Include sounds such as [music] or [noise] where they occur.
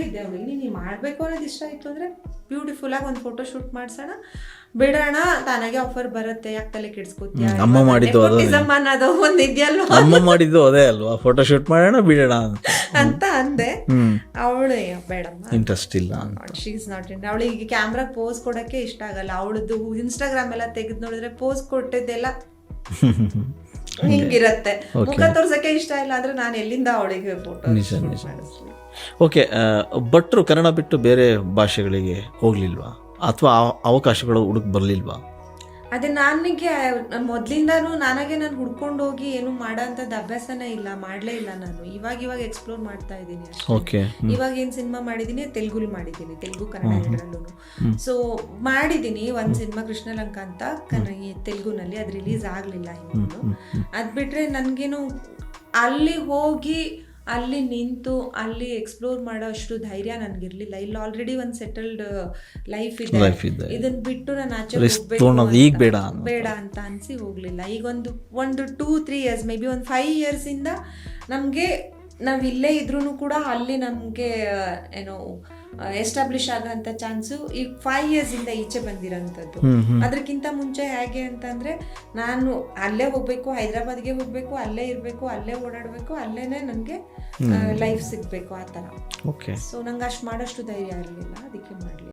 ಹೇಳಿದ್ದೆ ಅವಳಿಗೆ ನೀನು ಮಾಡಬೇಕು ಅನ್ನೋದು ಇಷ್ಟ ಆಯಿತು ಅಂದರೆ ಬ್ಯೂಟಿಫುಲ್ಲಾಗಿ ಒಂದು ಫೋಟೋ ಶೂಟ್ ಮಾಡ್ಸೋಣ. ಬಿಡೋಣ ತನಗೆ ಆಫರ್ ಬರುತ್ತೆ ಯಾಕೆ ತಲೆ ಕೆಡ್ಸ್ಕೊತೀಯ? ಅಮ್ಮ ಮಾಡಿದ್ದು ಅದೇ. ಅನ್ನೋದು ಒಂದು ಇದೆಯಲ್ವಾ? ಅಮ್ಮ ಮಾಡಿದ್ದು ಅದೇ ಅಲ್ವಾ? ಫೋಟೋ ಶೂಟ್ ಮಾಡೋಣ ಬಿಡೋಣ ಅಂತ. ಅಂದೆ. ಅವಳು ಬೇಡಮ್ಮ. ಇಂಟ್ರೆಸ್ಟ್ ಇಲ್ಲ ಶೀ ಇಸ್ ನಾಟ್ ಇಂಟ್ ಅವಳಿಗೆ ಕ್ಯಾಮ್ರಾ ಪೋಸ್ ಕೊಡಕ್ಕೆ ಇಷ್ಟ ಆಗಲ್ಲ. ಅವಳದ್ದು ಇನ್ಸ್ಟಾಗ್ರಾಮ್ ಎಲ್ಲ ತೆಗೆದು ನೋಡಿದ್ರೆ ಪೋಸ್ ಕೊಟ್ಟಿದ್ದೆಲ್ಲ [laughs] ಹಿಂಗಿರತ್ತೆ. ಮುಖ ತೋರ್ಸಕ್ಕೆ ಇಷ್ಟ ಇಲ್ಲ ಅಂದ್ರೆ ನಾನು ಎಲ್ಲಿಂದ ಅವಳಿಗೆ ಫೋಟೋ ನಿಜ ನಿಜ. ಓಕೆ ಭಟ್ರು ಕನ್ನಡ ಬಿಟ್ಟು ಬೇರೆ ಭಾಷೆಗಳಿಗೆ ಹೋಗ್ಲಿಲ್ವಾ? ಅಥವಾ ಅವಕಾಶಗಳು ಹುಡುಕ್ ಬರ್ಲಿಲ್ವಾ? ಅದೇ ನನಗೆ ಮೊದ್ಲಿಂದಾನು ನನಗೆ ನಾನು ಹುಡ್ಕೊಂಡು ಹೋಗಿ ಏನು ಮಾಡೋ ಅಂಥದ್ದು ಅಭ್ಯಾಸನೇ ಇಲ್ಲ ಮಾಡ್ಲೇ ಇಲ್ಲ ನಾನು. ಇವಾಗ ಇವಾಗ ಎಕ್ಸ್ಪ್ಲೋರ್ ಮಾಡ್ತಾ ಇದ್ದೀನಿ ಓಕೆ. ಇವಾಗ ಏನ್ ಸಿನಿಮಾ ಮಾಡಿದೀನಿ ತೆಲುಗುಲ್ ಮಾಡಿದ್ದೀನಿ ತೆಲುಗು ಕನ್ನಡ ಎರಡರಲ್ಲೂ ಸೊ ಮಾಡಿದೀನಿ ಒಂದ್ ಸಿನಿಮಾ ಕೃಷ್ಣಲಂಕ ಅಂತ ಕನ್ನಡ ತೆಲುಗುನಲ್ಲಿ. ಅದು ರಿಲೀಸ್ ಆಗ್ಲಿಲ್ಲ ಇನ್ನೊಂದು ಅದ್ ಬಿಟ್ರೆ ನನ್ಗೇನು ಅಲ್ಲಿ ಹೋಗಿ ಅಲ್ಲಿ ನಿಂತು ಅಲ್ಲಿ ಎಕ್ಸ್ಪ್ಲೋರ್ ಮಾಡೋ ಅಷ್ಟು ಧೈರ್ಯ ನನ್ಗಿರ್ಲಿಲ್ಲ. ಇಲ್ಲಿ ಆಲ್ರೆಡಿ ಒಂದು ಸೆಟಲ್ಡ್ ಲೈಫ್ ಇದೆ. ಇದನ್ನ ಇದನ್ ಬಿಟ್ಟು ನಾನು ಆಚೆ ಈಗ ಬೇಡ ಬೇಡ ಅಂತ ಅನ್ಸಿ ಹೋಗ್ಲಿಲ್ಲ. ಈಗ ಒಂದು ಒಂದು two three years may be ಒಂದು ಫೈವ್ ಇಯರ್ಸ್ ಇಂದ ನಮ್ಗೆ ನಾವ್ ಇಲ್ಲೇ ಇದ್ರೂ ಕೂಡ ಅಲ್ಲಿ ನಮಗೆ ಏನೋ ಎಸ್ಟಾಬ್ಲಿಷ್ ಆಗೋಂಥ ಚಾನ್ಸು ಈ ಫೈವ್ ಇಯರ್ಸ್ ಇಂದ ಈಚೆ ಬಂದಿರೋಂಥದ್ದು. ಅದಕ್ಕಿಂತ ಮುಂಚೆ ಹೇಗೆ ಅಂತಂದ್ರೆ ನಾನು ಅಲ್ಲೇ ಹೋಗ್ಬೇಕು ಹೈದ್ರಾಬಾದ್ಗೆ ಹೋಗ್ಬೇಕು ಅಲ್ಲೇ ಇರ್ಬೇಕು ಅಲ್ಲೇ ಓಡಾಡ್ಬೇಕು ಅಲ್ಲೇನೆ ನನಗೆ ಲೈಫ್ ಸಿಗ್ಬೇಕು ಆ ಥರ. ಓಕೆ ಸೊ ನಂಗೆ ಅಷ್ಟು ಮಾಡೋಷ್ಟು ಧೈರ್ಯ ಇರಲಿಲ್ಲ ಅದಕ್ಕೆ ಮಾಡಲಿ